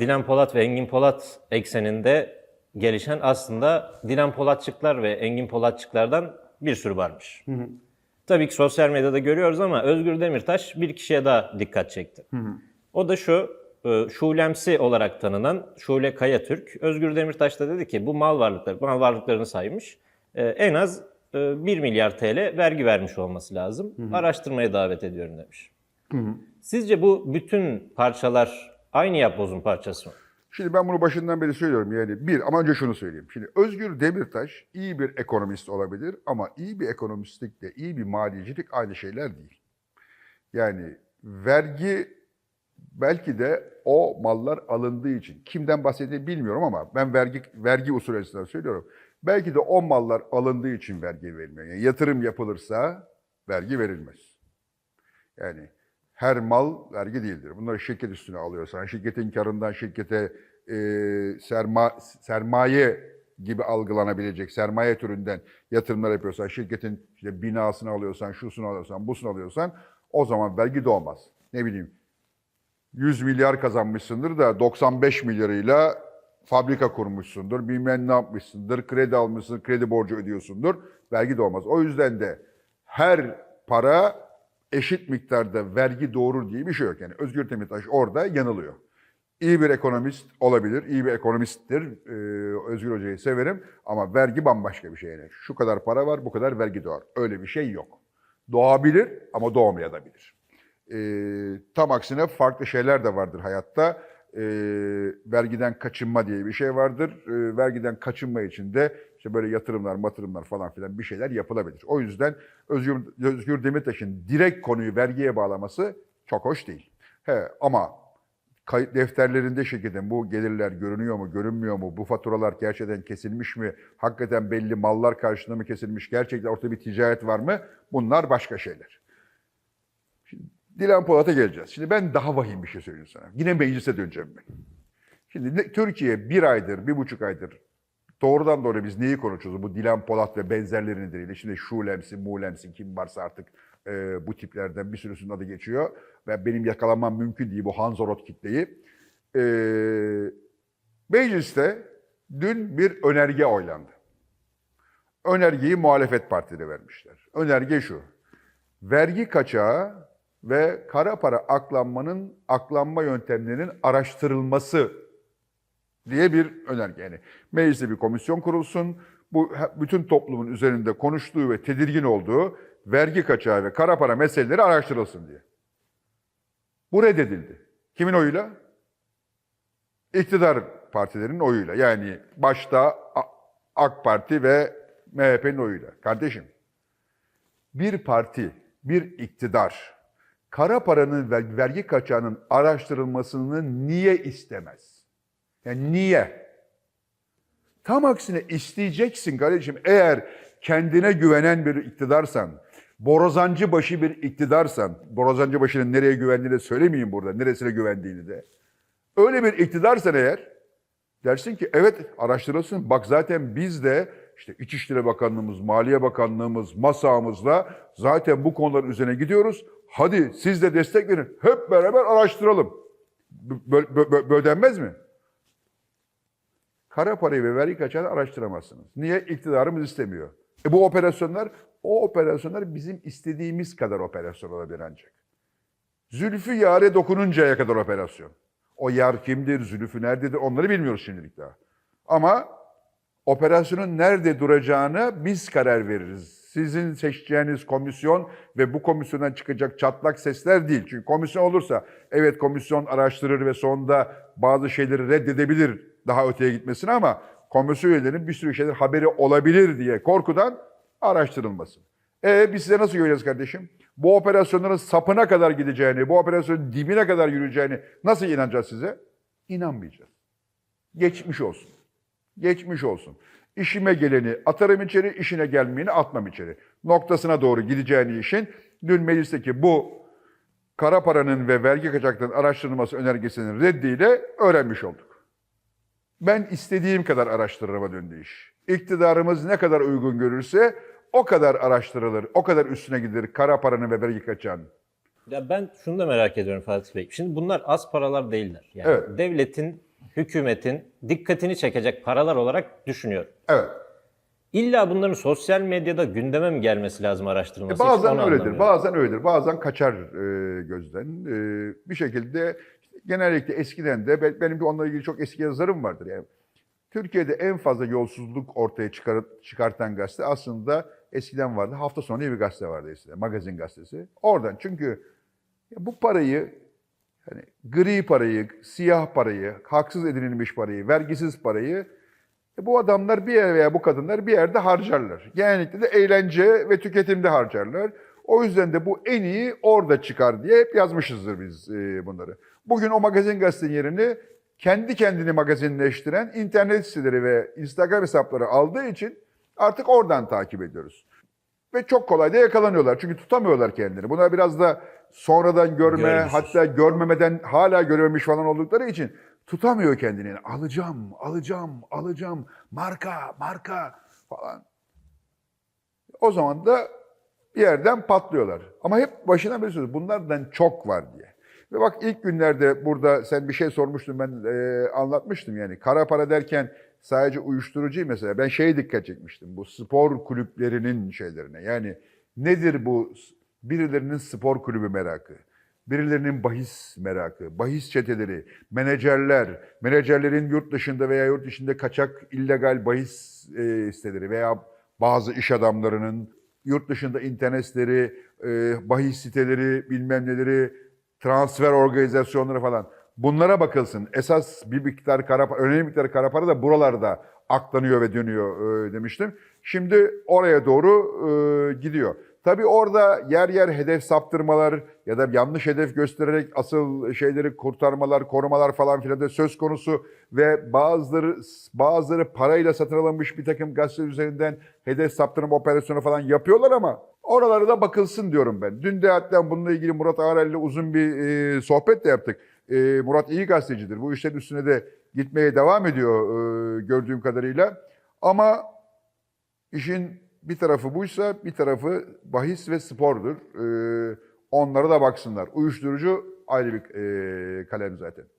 Dilan Polat ve Engin Polat ekseninde gelişen aslında Dilan Polatçıklar ve Engin Polatçıklardan bir sürü varmış. Tabii ki sosyal medyada görüyoruz ama Özgür Demirtaş bir kişiye daha dikkat çekti. O da şu, e, Şulemsi olarak tanınan Şule Kayatürk. Özgür Demirtaş da dedi ki bu mal varlıkları, mal varlıklarını saymış. E, En az e, 1 milyar TL vergi vermiş olması lazım. Araştırmaya davet ediyorum demiş. Sizce bu bütün parçalar aynı yapbozun parçası mı? Şimdi ben bunu başından beri söylüyorum yani bir ama önce şunu söyleyeyim. Şimdi Özgür Demirtaş iyi bir ekonomist olabilir ama iyi bir ekonomistlikle iyi bir maliyecilik aynı şeyler değil. Yani vergi belki de o mallar alındığı için kimden bahsettiğini bilmiyorum ama ben vergi vergi usulü açısından söylüyorum. Belki de o mallar alındığı için vergi verilmiyor. Yani yatırım yapılırsa vergi verilmez. Yani her mal vergi değildir. Bunları şirket üstüne alıyorsan, şirketin karından şirkete e, serma, sermaye gibi algılanabilecek sermaye türünden yatırımlar yapıyorsan, şirketin işte binasını alıyorsan, şusunu alıyorsan, busunu alıyorsan o zaman vergi doğmaz. Ne bileyim 100 milyar kazanmışsındır da 95 milyarıyla fabrika kurmuşsundur, bilmem ne yapmışsındır, kredi almışsın, kredi borcu ödüyorsundur, vergi doğmaz. O yüzden de her para eşit miktarda vergi doğurur diye bir şey yok. Yani Özgür Demirtaş orada yanılıyor. İyi bir ekonomist olabilir, iyi bir ekonomisttir. Ee, Özgür Hoca'yı severim ama vergi bambaşka bir şey. Yani şu kadar para var, bu kadar vergi doğar. Öyle bir şey yok. Doğabilir ama doğmayabilir. Ee, tam aksine farklı şeyler de vardır hayatta. Ee, vergiden kaçınma diye bir şey vardır. Ee, vergiden kaçınma için de işte böyle yatırımlar, matırımlar falan filan bir şeyler yapılabilir. O yüzden Özgür, Özgür Demirtaş'ın direkt konuyu vergiye bağlaması çok hoş değil. He, ama kayıt defterlerinde şirketin bu gelirler görünüyor mu, görünmüyor mu, bu faturalar gerçekten kesilmiş mi, hakikaten belli mallar karşılığında mı kesilmiş, gerçekten ortada bir ticaret var mı? Bunlar başka şeyler. Dilan Polat'a geleceğiz. Şimdi ben daha vahim bir şey söyleyeyim sana. Yine meclise döneceğim ben. Şimdi Türkiye bir aydır, bir buçuk aydır doğrudan doğruya biz neyi konuşuyoruz? Bu Dilan Polat ve benzerleri nedeniyle. Şimdi Şulemsi, Mulemsi kim varsa artık e, bu tiplerden bir sürüsünün adı geçiyor. Ve benim yakalamam mümkün değil bu Hanzorot kitleyi. E, mecliste dün bir önerge oylandı. Önergeyi muhalefet partileri vermişler. Önerge şu. Vergi kaçağı ve kara para aklanmanın aklanma yöntemlerinin araştırılması diye bir önerge. Yani mecliste bir komisyon kurulsun. Bu bütün toplumun üzerinde konuştuğu ve tedirgin olduğu vergi kaçağı ve kara para meseleleri araştırılsın diye. Bu reddedildi. Kimin oyuyla? İktidar partilerinin oyuyla. Yani başta AK Parti ve MHP'nin oyuyla. Kardeşim, bir parti, bir iktidar kara paranın ve vergi kaçağının araştırılmasını niye istemez? Yani niye? Tam aksine isteyeceksin kardeşim. Eğer kendine güvenen bir iktidarsan, borazancı başı bir iktidarsan, borazancı başının nereye güvendiğini söylemeyeyim burada, neresine güvendiğini de. Öyle bir iktidarsan eğer, dersin ki evet araştırılsın. Bak zaten biz de işte İçişleri Bakanlığımız, Maliye Bakanlığımız, masamızla zaten bu konuların üzerine gidiyoruz. Hadi siz de destek verin. Hep beraber araştıralım. Böyle, böyle, böyle denmez mi? Kara parayı ve vergi kaçağını araştıramazsınız. Niye? İktidarımız istemiyor. E bu operasyonlar, o operasyonlar bizim istediğimiz kadar operasyon olabilir ancak. Zülfü yare dokununcaya kadar operasyon. O yar kimdir, zülfü nerededir onları bilmiyoruz şimdilik daha. Ama operasyonun nerede duracağını biz karar veririz. Sizin seçeceğiniz komisyon ve bu komisyondan çıkacak çatlak sesler değil. Çünkü komisyon olursa evet komisyon araştırır ve sonunda bazı şeyleri reddedebilir daha öteye gitmesini ama komisyon üyelerinin bir sürü şeyler haberi olabilir diye korkudan araştırılmasın. E biz size nasıl göreceğiz kardeşim? Bu operasyonların sapına kadar gideceğini, bu operasyonun dibine kadar yürüyeceğini nasıl inanacağız size? İnanmayacağız. Geçmiş olsun. Geçmiş olsun. İşime geleni atarım içeri, işine gelmeyeni atmam içeri. Noktasına doğru gideceğini işin dün meclisteki bu kara paranın ve vergi kaçaklarının araştırılması önergesinin reddiyle öğrenmiş olduk. Ben istediğim kadar araştırırıma döndü iş. İktidarımız ne kadar uygun görürse o kadar araştırılır, o kadar üstüne gidilir kara paranın ve vergi kaçağının. Ya ben şunu da merak ediyorum Fatih Bey. Şimdi bunlar az paralar değiller. Yani Evet. devletin hükümetin dikkatini çekecek paralar olarak düşünüyorum. Evet. İlla bunların sosyal medyada gündeme mi gelmesi lazım E, araştırılması? Hiç bazen öyledir, bazen öyledir, bazen kaçar e, gözden. E, bir şekilde genellikle eskiden de ben- benim bir onunla ilgili çok eski yazarım vardır. Yani Türkiye'de en fazla yolsuzluk ortaya çıkar, çıkartan gazete aslında eskiden vardı. Hafta sonu bir gazete vardı eskiden, magazin gazetesi. Oradan çünkü bu parayı hani gri parayı, siyah parayı, haksız edinilmiş parayı, vergisiz parayı e, bu adamlar bir yer veya bu kadınlar bir yerde harcarlar. Genellikle de eğlence ve tüketimde harcarlar. O yüzden de bu en iyi orada çıkar diye hep yazmışızdır biz e, bunları. Bugün o magazin gazetenin yerini kendi kendini magazinleştiren internet siteleri ve Instagram hesapları aldığı için artık oradan takip ediyoruz. Ve çok kolay da yakalanıyorlar. Çünkü tutamıyorlar kendilerini. Buna biraz da sonradan görme, Görgüsüz. hatta görmemeden hala görememiş falan oldukları için tutamıyor kendini. Alacağım, alacağım, alacağım, marka, marka falan. O zaman da bir yerden patlıyorlar. Ama hep başına bir söz bunlardan çok var diye. Ve bak ilk günlerde burada sen bir şey sormuştun ben e, anlatmıştım yani. Kara para derken sadece uyuşturucu mesela ben şeye dikkat çekmiştim. Bu spor kulüplerinin şeylerine. Yani nedir bu birilerinin spor kulübü merakı? Birilerinin bahis merakı, bahis çeteleri, menajerler, menajerlerin yurt dışında veya yurt dışında kaçak illegal bahis e, siteleri veya bazı iş adamlarının yurt dışında internet siteleri, e, bahis siteleri, bilmem neleri, transfer organizasyonları falan. Bunlara bakılsın. Esas bir miktar kara, önemli miktar kara para da buralarda aklanıyor ve dönüyor e, demiştim. Şimdi oraya doğru e, gidiyor. Tabii orada yer yer hedef saptırmalar ya da yanlış hedef göstererek asıl şeyleri kurtarmalar, korumalar falan filan da söz konusu ve bazıları bazıları parayla satın alınmış bir takım gazete üzerinden hedef saptırma operasyonu falan yapıyorlar ama oralara da bakılsın diyorum ben. Dün de hatta bununla ilgili Murat Ağrel ile uzun bir e, sohbet de yaptık. E, Murat iyi gazetecidir. Bu işlerin üstüne de gitmeye devam ediyor e, gördüğüm kadarıyla. Ama İşin bir tarafı buysa bir tarafı bahis ve spordur. Ee, onlara da baksınlar. Uyuşturucu ayrı bir e, kalem zaten.